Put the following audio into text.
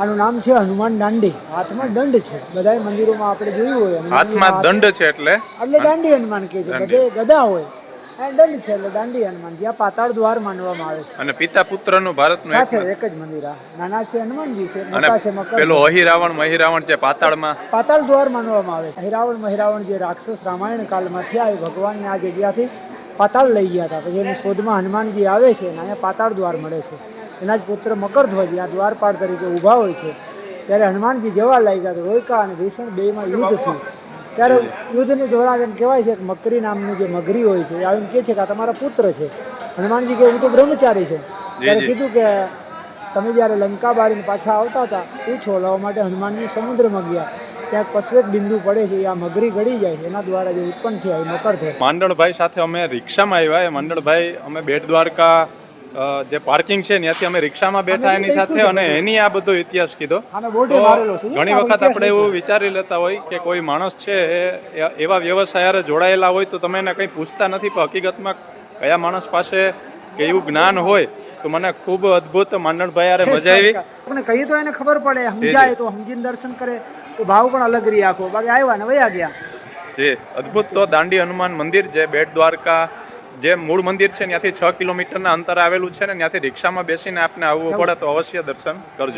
આનું નામ છે હનુમાન દાંડી. હાથમાં દંડ છે. બધા મંદિરોમાં આપણે જોયું હોય હાથમાં દંડ છે એટલે? એટલે દાંડી હનુમાન કહે છે. દાંડી. ગદા હોય. દંડ છે એટલે દાંડી હનુમાન જ્યાં પાતાળ દ્વાર માનવામાં આવે છે. અને પિતા પુત્રનું ભારતનું સાથે એક જ મંદિર. આ નાના છે હનુમાનજી છે મોટા છે મકર પેલો અહિરાવણ મહિરાવણ જે પાતાળમાં. પાતાળ દ્વાર માનવામાં આવે છે. અહિરાવણ મહિરાવણ જે રાક્ષસ રામાયણ થયા એ ભગવાનને આ જગ્યાથી પાતાળ લઈ ગયા હતા. પછી એની શોધમાં હનુમાનજી આવે છે અને અહીંયા પાતાળ દ્વાર મળે છે. એના જ પુત્ર મકરધ્વજ આ દ્વારપાળ તરીકે ઊભા હોય છે. ત્યારે હનુમાનજી જવા લાગ્યા તો રોયકા અને ભીષણ બેમાં યુદ્ધ થયું. ત્યારે યુદ્ધની દોરાન એમ કહેવાય છે કે મકરી નામની જે મગરી હોય છે એ આવીને કહે છે કે આ તમારા પુત્ર છે. હનુમાનજી કે હું તો બ્રહ્મચારી છે. ત્યારે કીધું કે તમે જ્યારે લંકા બારીને પાછા આવતા હતા પૂછો લાવવા માટે હનુમાનજી સમુદ્રમાં ગયા. ત્યાં પશ્વેત બિંદુ પડે છે આ મગરી ગળી જાય એના દ્વારા જે ઉત્પન્ન થયા એ મકર થયા માંડણભાઈ સાથે અમે રિક્ષામાં આવ્યા. એ માંડણભાઈ અમે બેટ દ્વારકા જે પાર્કિંગ છે ત્યાંથી અમે રિક્ષામાં બેઠા એની સાથે અને એની આ બધો ઇતિહાસ કીધો. તો ઘણી વખત આપણે એવું વિચારી લેતા હોય કે કોઈ માણસ છે એ એવા વ્યવસાય જોડાયેલા હોય તો તમે એને કંઈ પૂછતા નથી પણ હકીકતમાં કયા માણસ પાસે કે એવું જ્ઞાન હોય તો મને ખૂબ અદ્ભુત માંડણભાઈ આરે મજા આવી. આપણે કહીએ તો એને ખબર પડે સમજાય તો સમજીને દર્શન કરે તો ભાવ પણ અલગ રહી આખો. બાકી આવ્યા ને વયા ગયા. જે અદ્ભુત તો દાંડી હનુમાન મંદિર જે બેટ દ્વારકા જે મૂળ મંદિર છે ત્યાંથી છ કિલોમીટરના અંતરે આવેલું છે ને ત્યાંથી રિક્ષામાં બેસીને આપને આવવું પડે તો અવશ્ય દર્શન કરજો.